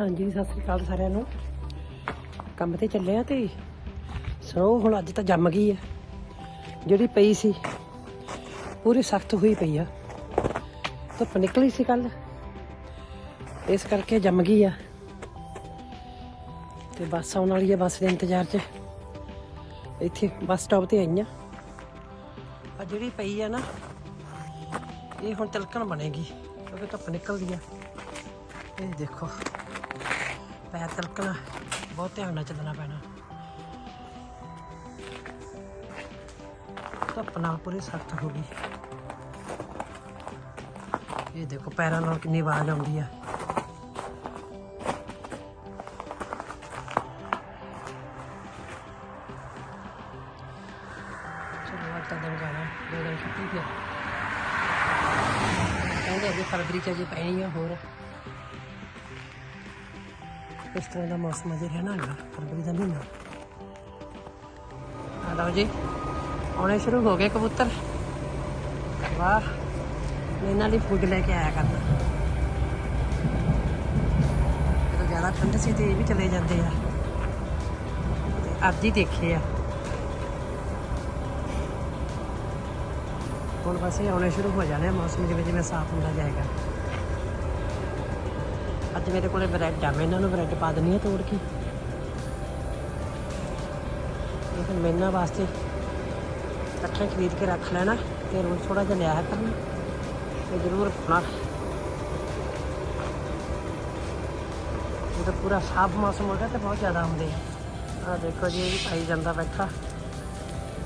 ਹਾਂਜੀ, ਸਤਿ ਸ੍ਰੀ ਅਕਾਲ ਸਾਰਿਆਂ ਨੂੰ। ਕੰਮ ਤੇ ਚੱਲੇ ਆ ਤੇ ਸਨੋ ਹੁਣ ਅੱਜ ਤਾਂ ਜੰਮ ਗਈ ਆ। ਜਿਹੜੀ ਪਈ ਸੀ, ਪੂਰੀ ਸਖਤ ਹੋਈ ਪਈ ਆ। ਧੁੱਪ ਨਿਕਲੀ ਸੀ ਕੱਲ ਇਸ ਕਰਕੇ ਜੰਮ ਗਈ ਆ। ਤੇ ਬੱਸ ਆਉਣ ਵਾਲੀ ਆ ਬੱਸ ਦੇ ਇੰਤਜ਼ਾਰ 'ਚ। ਇੱਥੇ ਬੱਸ ਸਟਾਪ ਤੇ ਆਈਆਂ। ਆ ਜਿਹੜੀ ਪਈ ਆ ਨਾ, ਇਹ ਹੁਣ ਤਿਲਕਣ ਬਣੇਗੀ, ਕਿਉਂਕਿ ਧੁੱਪ ਨਿਕਲਦੀ ਆ। ਇਹ ਦੇਖੋ। ਪੈਰ ਤਲਕਣਾ ਬਹੁਤ ਧਿਆਨ ਨਾਲ ਚੱਲਣਾ ਪੈਣਾ। ਧੁੱਪ ਨਾਲ ਪੂਰੀ ਸਖਤ ਹੋ ਗਈ। ਇਹ ਦੇਖੋ, ਪੈਰਾਂ ਨਾਲ ਕਿੰਨੀ ਆਵਾਜ਼ ਆਉਂਦੀ ਆ। ਚਲੋ, ਅੱਜ ਤਾਂ ਦਿਨ ਜਾਣਾ ਦੋ ਦਿਨ ਛੁੱਟੀ ਫਿਰ ਕਹਿੰਦੇ ਅੱਗੇ ਫਰਵਰੀ ਚ ਅਜੇ ਪੈਣੀ ਆ ਹੋਰ। ਇਸ ਤਰ੍ਹਾਂ ਦਾ ਮੌਸਮ ਅਜੇ ਰਹਿਣਾ ਹੈਗਾ ਫਰਵਰੀ ਦਾ ਮਹੀਨਾ ਆ ਲਓ ਜੀ ਆਉਣੇ ਸ਼ੁਰੂ ਹੋ ਗਏ ਕਬੂਤਰ ਵਾਹ ਇਹਨਾਂ ਲਈ ਫੂਡ ਲੈ ਕੇ ਆਇਆ ਕਰਨਾ ਜਦੋਂ ਜ਼ਿਆਦਾ ਠੰਡ ਸੀ ਤੇ ਇਹ ਵੀ ਚਲੇ ਜਾਂਦੇ ਆ ਤੇ ਅੱਜ ਹੀ ਦੇਖੇ ਆ ਹੁਣ ਬਸ ਇਹ ਆਉਣੇ ਸ਼ੁਰੂ ਹੋ ਜਾਣੇ ਆ ਮੌਸਮ ਜਿਵੇਂ ਜਿਵੇਂ ਸਾਫ਼ ਹੁੰਦਾ ਜਾਏਗਾ ਮੇਰੇ ਕੋਲੇ ਬ੍ਰੈਡ ਆ, ਮੈਂ ਇਹਨਾਂ ਨੂੰ ਬ੍ਰੈਡ ਪਾ ਦਿੰਨੀ ਆ ਤੋੜ ਕੇ। ਇਹ ਫਿਰ ਮੈਂ ਵਾਸਤੇ ਇਕੱਠੇ ਖਰੀਦ ਕੇ ਰੱਖ ਲੈਣਾ, ਤੇ ਰੋਜ਼ ਥੋੜਾ ਜਿਹਾ ਲਿਆ ਕਰਨਾ ਤੇ ਜ਼ਰੂਰ ਪਾਉਣਾ। ਜਦੋਂ ਪੂਰਾ ਸਾਫ਼ ਮੌਸਮ ਹੋ ਗਿਆ ਤੇ ਬਹੁਤ ਜ਼ਿਆਦਾ ਹੁੰਦੇ ਆ। ਆ ਦੇਖੋ ਜੀ, ਇਹ ਵੀ ਪਾਈ ਜਾਂਦਾ ਬੈਠਾ।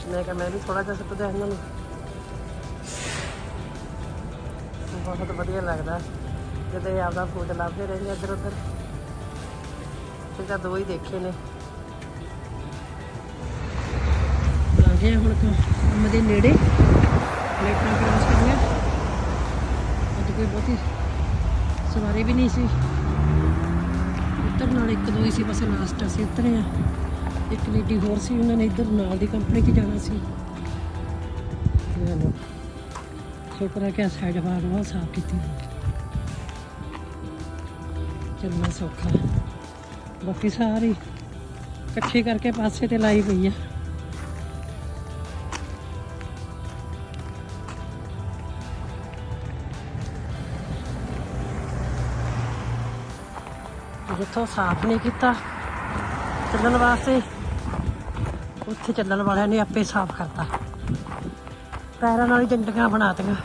ਮੈਂ ਕਿਹਾ ਮੈਂ ਵੀ ਥੋੜਾ ਜਿਹਾ ਸੁੱਟ ਦਿਆਂ ਇਹਨਾਂ ਨੂੰ। ਬਹੁਤ ਵਧੀਆ ਲੱਗਦਾ। ਜਦੋਂ ਇਹ ਆਪਦਾ ਫੂਡ ਲੱਭਦੇ ਰਹਿੰਦੇ ਇੱਧਰ ਉੱਧਰ। ਤੇ ਤਾਂ ਦੋ ਹੀ ਦੇਖੇ ਨੇ। ਆ ਗਏ ਹੁਣ ਕੰਮ ਦੇ ਨੇੜੇ। ਪਲੇਟਾਂ ਕ੍ਰਾਸ ਕਰੀਆਂ। ਅੱਜ ਕੋਈ ਬਹੁਤੀ ਸਵਾਰੀ ਵੀ ਨਹੀਂ ਸੀ। ਉੱਤਰ ਨਾਲ ਇੱਕ ਦੋ ਹੀ ਸੀ, ਬਸ ਲਾਸਟ ਅਸੀਂ ਉਤਰੇ ਆ। ਇੱਕ ਲੇਡੀ ਹੋਰ ਸੀ, ਉਹਨਾਂ ਨੇ ਇੱਧਰ ਨਾਲ ਦੀ ਕੰਪਨੀ 'ਚ ਜਾਣਾ ਸੀ। ਚਲੋ ਸ਼ੁਕਰ ਹੈ ਕਿ ਸਾਈਡ ਬਾਰ ਬਹੁਤ ਸਾਫ਼ ਕੀਤੀ। ਚੱਲਣਾ ਸੌਖਾ ਬਾਕੀ ਸਾਰੀ ਇਕੱਠੀ ਕਰਕੇ ਪਾਸੇ ਤੇ ਲਾਈ ਪਈ ਆ। ਜਿੱਥੋਂ ਸਾਫ਼ ਨਹੀਂ ਕੀਤਾ ਚੱਲਣ ਵਾਸਤੇ, ਉੱਥੇ ਚੱਲਣ ਵਾਲਿਆਂ ਨੇ ਆਪੇ ਸਾਫ਼ ਕਰਤਾ। ਪੈਰਾਂ ਨਾਲ ਹੀ ਡੰਡੀਆਂ ਬਣਾਤੀਆਂ।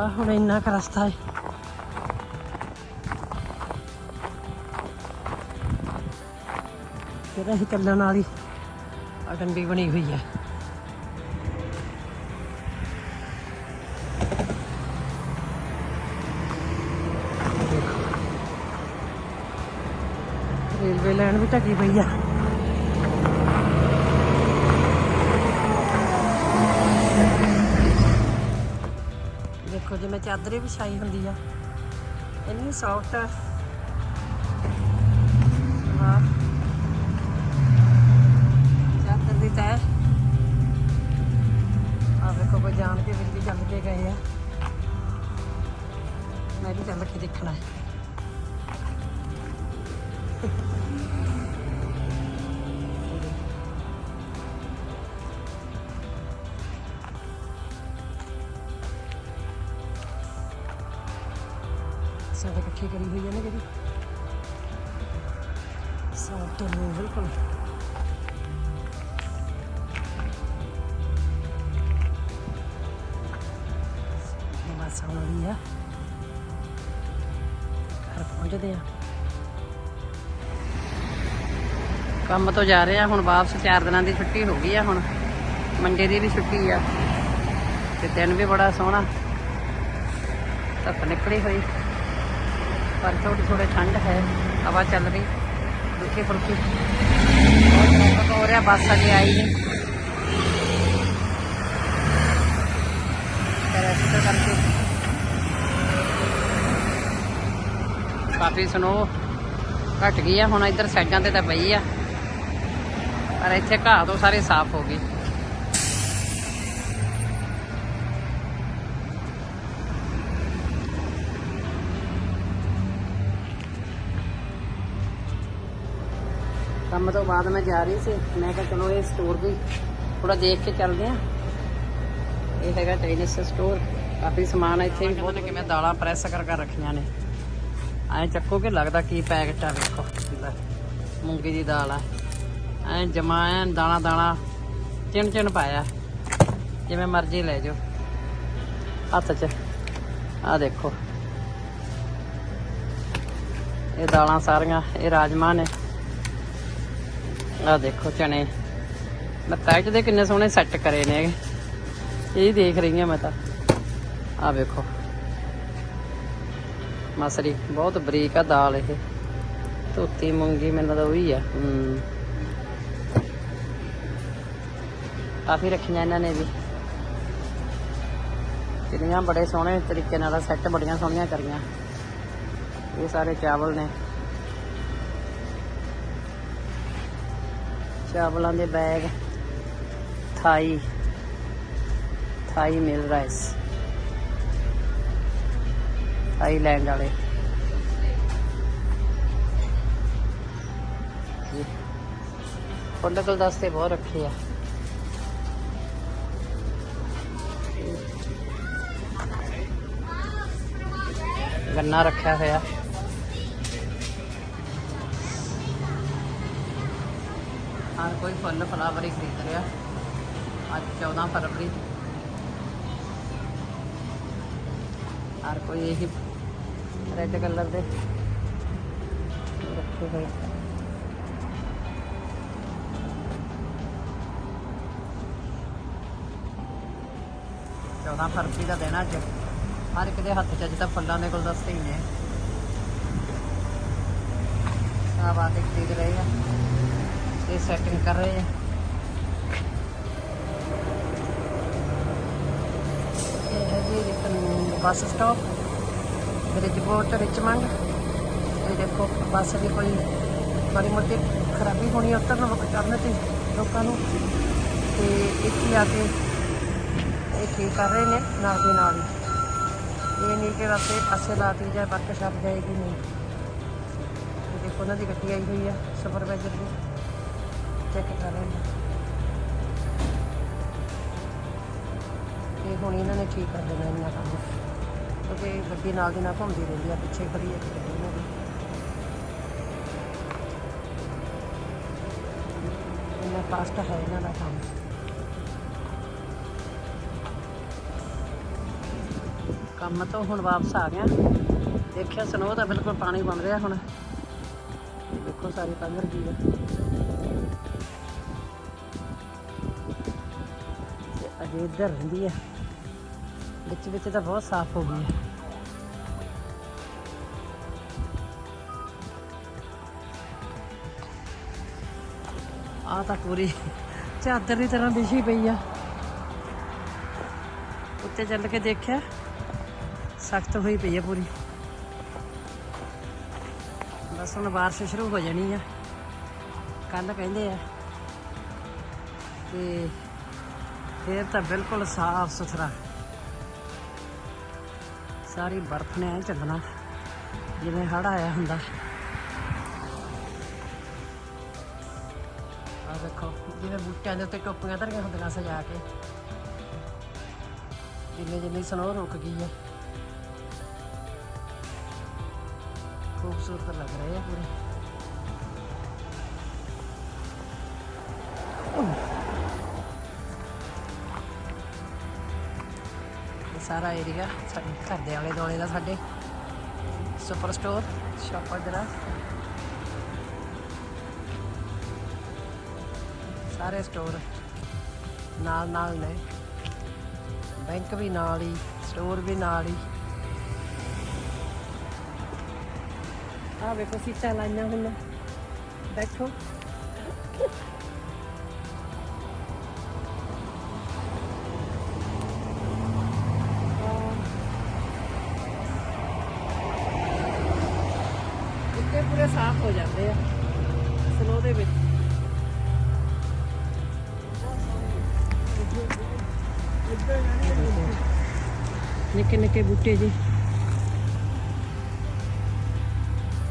ਆ ਹੁਣ ਇੰਨਾ ਕੁ ਰਸਤਾ ਹੈ। ਜਿਹੜਾ ਹੀ ਚੱਲਣ ਵਾਲੀ ਆ ਡੰਡੀ ਬਣੀ ਹੋਈ ਹੈ। ਰੇਲਵੇ ਲਾਈਨ ਵੀ ਢਕੀ ਪਈ ਆ। ਦੇਖੋ ਜਿਵੇਂ ਚਾਦਰੇ ਵਿਛਾਈ ਹੁੰਦੀ ਆ, ਇੰਨੀ ਸੌਫਟ ਆ ਕੋਈ ਜਾਣ ਕੇ ਵੀ ਚੱਲ ਕੇ ਗਏ ਆ। ਮੈਂ ਵੀ ਚੱਲ ਕੇ ਦੇਖਣਾ। ਹੈ ਸਾਡਾ ਇਕੱਠੀ ਕਰੀ ਹੋਈ ਹੈ ਨਾ ਜਿਹੜੀ। ਸਾਫ਼ ਨੂੰ ਬਿਲਕੁਲ ਬਸ ਆਉਣ ਆ। ਘਰ ਪਹੁੰਚਦੇ ਆ। ਕੰਮ ਤੋਂ ਜਾ ਰਹੇ ਆ, ਹੁਣ ਵਾਪਸ 4 ਦਿਨਾਂ ਦੀ ਛੁੱਟੀ ਹੋ ਗਈ ਆ ਹੁਣ। ਮੰਡੇ ਦੀ ਵੀ ਛੁੱਟੀ ਆ। ਤੇ ਦਿਨ ਵੀ ਬੜਾ ਸੋਹਣਾ। ਧੁੱਪ ਨਿਕਲੀ ਹੋਈ। ਪਰ ਥੋੜੀ ਥੋੜੀ ਠੰਡ ਹੈ। ਹਵਾ ਚੱਲ ਰਹੀ। ਰੁਕੀ ਫੁਲਕੀ ਬਹੁਤ ਹੋ ਰਿਹਾ, ਬੱਸ ਅਜੇ ਆਈ ਨਹੀਂ ਪਰ ਇਸ ਤਰ੍ਹਾਂ ਕਰਕੇ ਕਾਫੀ ਸਨੋ ਘਟ ਗਈ ਆ, ਹੁਣ ਇੱਧਰ ਸਾਈਡਾਂ ਤੇ ਤਾਂ ਪਈ ਆ। ਪਰ ਇੱਥੇ ਘਾਹ ਤੋਂ ਸਾਰੇ ਸਾਫ਼ ਹੋ ਗਏ। ਕੰਮ ਤੋਂ ਬਾਅਦ ਮੈਂ ਜਾ ਰਹੀ ਸੀ। ਮੈਂ ਕਿਹਾ ਚਲੋ ਇਹ ਸਟੋਰ ਵੀ ਥੋੜਾ ਦੇਖ ਕੇ ਚੱਲਦੇ ਆ ਇਹ ਹੈਗਾ ਚਾਈਨੀਜ਼ ਸਟੋਰ ਕਾਫੀ ਸਮਾਨ ਇੱਥੇ ਵੀ। ਬਹੁਤ ਕਿਵੇਂ ਦਾਲਾਂ ਪ੍ਰੈਸ ਕਰ ਕਰ ਰੱਖੀਆਂ ਨੇ। ਐ ਕਿ ਲੱਗਦਾ ਕੀ ਪੈਕਟ ਆ ਵੇਖੋ ਮੂੰਗੀ ਦੀ ਦਾਲ ਆ। ਐ ਜਮਾ ਐ ਦਾਣਾ ਦਾਣਾ ਚਿਣ ਚਿਣ ਪਾਇਆ। ਜਿਵੇਂ ਮਰਜ਼ੀ ਲੈ ਜਾਓ। ਹੱਥ 'ਚ। ਆ ਦੇਖੋ। ਇਹ ਦਾਲਾਂ ਸਾਰੀਆਂ, ਇਹ ਰਾਜਮਾ ਨੇ। ਆ ਦੇਖੋ ਚਨੇ। ਮੈਂ ਪੈਕਟ ਦੇ ਕਿੰਨੇ ਸੋਹਣੇ ਸੈੱਟ ਕਰੇ ਨੇ। ਇਹ ਦੇਖ ਰਹੀ ਹਾਂ ਮੈਂ ਤਾਂ। ਆ ਵੇਖੋ। ਮਸਰੀ, ਬਹੁਤ ਬਰੀਕ ਆ ਦਾਲ ਇਹ। ਧੋਤੀ ਮੂੰਗੀ ਮੈਨੂੰ ਤਾਂ ਉਹੀ ਆ। ਹੂੰ। ਕਾਫੀ ਰੱਖੀਆਂ ਇਹਨਾਂ ਨੇ ਵੀ। ਕਿੰਨੀਆਂ ਬੜੇ ਸੋਹਣੇ ਤਰੀਕੇ ਨਾਲ ਸੈੱਟ ਬੜੀਆਂ ਸੋਹਣੀਆਂ ਕਰੀਆਂ। ਇਹ ਸਾਰੇ ਚਾਵਲ ਨੇ। ਚਾਵਲਾਂ ਦੇ ਬੈਗ ਥਾਈ। ਥਾਈ ਮਿਲ ਰਾਈਸ ਥਾਈਲੈਂਡ ਵਾਲੇ। ਜੀ। ਫੁੱਲ ਗੁਲਦਸਤੇ ਬਹੁਤ ਰੱਖੇ ਆ। ਗੰਨਾ ਰੱਖਿਆ ਹੋਇਆ। ਹਰ ਕੋਈ ਫੁੱਲ ਫਲਾਵਰ ਹੀ ਖਰੀਦ ਰਿਹਾ। ਅੱਜ 14 ਫਰਵਰੀ। ਹਰ ਕੋਈ ਇਹੀ ਰੈੱਡ ਕਲਰ ਦੇ। ਰੱਖੇ ਹੋਏ। ਚੌਦਾਂ ਫਰਵਰੀ ਦਾ ਦਿਨ ਅੱਜ। ਹਰ ਇੱਕ ਦੇ ਹੱਥ 'ਚ ਅੱਜ ਤਾਂ ਫੁੱਲਾਂ ਦੇ ਗੁਲਦਸਤੇ ਹੀ ਨੇ। ਆਹ ਬਾਤ ਇੱਕ ਦੇਖ ਰਹੇ ਆ। ਇਹ ਸੈਟਿੰਗ ਕਰ ਰਹੇ ਆ। ਇਹ ਹੈ ਜੀ ਰਿਕਨ ਬੱਸ ਸਟਾਪ ਬ੍ਰਿਜਪੋਰਟ ਰਿਚਮੰਡ ਇਹ ਦੇਖੋ ਬੱਸ ਵੀ ਕੋਈ ਬੜੀ ਮੋਟੀ ਖਰਾਬੀ ਹੋਣੀ ਉਤਰਨ ਵਕਤ ਕਰਨ ਤੇ ਲੋਕਾਂ ਨੂੰ ਤੇ ਇੱਥੇ ਆ ਕੇ ਇਹ ਠੀਕ ਕਰ ਰਹੇ ਨੇ ਨਾਲ ਦੀ ਨਾਲ ਇਹ ਨਹੀਂ ਕਿ ਵਾਸਤੇ ਪਾਸੇ ਲਾਤੀ ਜਾਏ ਬੱਕ ਜਾਏਗੀ ਨਹੀਂ ਦੇਖੋ ਉਹਨਾਂ ਦੀ ਗੱਡੀ ਆਈ ਹੋਈ ਆ ਸੁਪਰਵਾਈਜ਼ਰ ਦੀ ਚੈੱਕ ਕਰ ਰਹੇ ਨੇ ਇਹ ਹੁਣ ਇਹਨਾਂ ਨੇ ਠੀਕ ਕਰ ਦੇਣਾ ਇਹਨਾਂ ਕੰਮ ਕਿਉਂਕਿ ਗੱਡੀ ਨਾਲ ਦੀ ਨਾਲ ਘੁੰਮਦੀ ਰਹਿੰਦੀ ਆ, ਪਿੱਛੇ ਖੜੀ ਹੈ ਗੱਡੀ ਇਹਨਾਂ ਦੀ ਇੰਨਾ ਫਾਸਟ ਹੈ ਇਹਨਾਂ ਦਾ ਕੰਮ। ਕੰਮ ਤੋਂ ਹੁਣ ਵਾਪਸ ਆ ਗਿਆ। ਦੇਖਿਆ ਸਨੋ ਤਾਂ ਬਿਲਕੁਲ ਪਾਣੀ ਬਣ ਰਿਹਾ ਹੁਣ। ਦੇਖੋ ਸਾਰੀ ਕੰਗਰ ਗਈ ਹੈ ਅਜੇ ਇੱਧਰ ਰਹਿੰਦੀ ਆ। ਵਿੱਚ ਵਿੱਚ ਤਾਂ ਬਹੁਤ ਸਾਫ਼ ਹੋ ਗਈ ਹੈ। ਆ ਤਾਂ ਪੂਰੀ ਚਾਦਰ ਦੀ ਤਰ੍ਹਾਂ ਵਿਛੀ ਪਈ ਆ। ਉੱਤੇ ਚੱਲ ਕੇ ਦੇਖਿਆ, ਸਖਤ ਹੋਈ ਪਈ ਆ ਪੂਰੀ। ਬਸ ਹੁਣ ਬਾਰਿਸ਼ ਸ਼ੁਰੂ ਹੋ ਜਾਣੀ ਆ। ਕੱਲ ਕਹਿੰਦੇ ਆ ਤੇ ਫੇਰ ਤਾਂ ਬਿਲਕੁਲ ਸਾਫ਼ ਸੁਥਰਾ। ਸਾਰੀ ਬਰਫ਼ ਨੇ ਐ ਚੱਲਣਾ। ਜਿਵੇਂ ਹੜ ਆਇਆ ਹੁੰਦਾ। ਆ ਦੇਖੋ, ਜਿਵੇਂ ਬੂਟਿਆਂ ਦੇ ਉੱਤੇ ਟੋਪੀਆਂ ਧਰੀਆਂ ਹੁੰਦੀਆਂ ਸਜਾ ਕੇ। ਜਿੰਨੇ ਜਿੰਨੀ ਸਨੋ ਰੁਕ ਗਈ ਹੈ ਖੂਬਸੂਰਤ ਲੱਗ ਰਹੇ ਆ ਪੂਰੇ। ਸਾਰਾ ਏਰੀਆ ਸਾਡੇ ਘਰ ਦੇ ਆਲੇ ਦੁਆਲੇ ਦਾ ਸਾਡੇ ਸੁਪਰ ਸਟੋਰ ਸ਼ਾਪਰ ਦਾ ਸਾਰੇ ਸਟੋਰ ਨਾਲ ਨਾਲ ਨੇ। ਬੈਂਕ ਵੀ ਨਾਲ ਹੀ ਸਟੋਰ ਵੀ ਨਾਲ ਹੀ। ਆ ਵੇਖੋ ਸੀਟਾਂ ਲਾਈਆਂ ਹੁਣ। ਬੈਠੋ। ਉੱਤੇ ਪੂਰੇ ਸਾਫ਼ ਹੋ ਜਾਂਦੇ ਆ। ਸਨੋ ਦੇ ਵਿੱਚ। ਨਿੱਕੇ ਨਿੱਕੇ ਬੂਟੇ ਜੀ।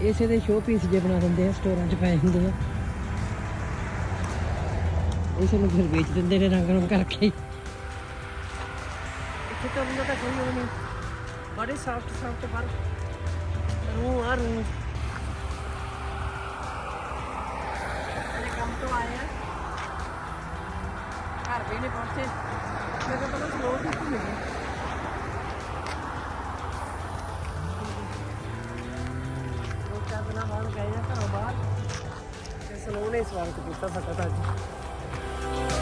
ਇਸੇ ਦੇ ਸ਼ੋਅ ਪੀਸ ਜੇ ਬਣਾ ਦਿੰਦੇ ਆ, ਸਟੋਰਾਂ 'ਚ ਪਏ ਹੁੰਦੇ ਆ। ਇਸ ਨੂੰ ਫਿਰ ਵੇਚ ਦਿੰਦੇ ਨੇ ਰੰਗ ਰੰਗ ਕਰਕੇ। ਇੱਥੇ ਤਾਂ ਉਹਨਾਂ ਦਾ ਕੋਈ ਨਹੀਂ। ਬੜੇ ਸਾਫਟ ਸਾਫਟ ਪਰ। ਰੂ ਆ ਰੂ ਇਹ ਕੰਮ ਤੋਂ ਆਏ ਆ ਘਰ ਵੀ ਨਹੀਂ ਪਹੁੰਚੇ ਮੈਂ ਤਾਂ ਪਹਿਲਾਂ ਸਲੋ ਹੀ ਘੁੰਮੀ ਦੋ ਚਾਰ ਗਏ ਆ ਘਰੋਂ ਬਾਹਰ। ਤੇ ਸਲੋ ਨੇ ਸਵਾਗਤ ਕੀਤਾ ਸਾਡਾ ਤਾਂ ਅੱਜ।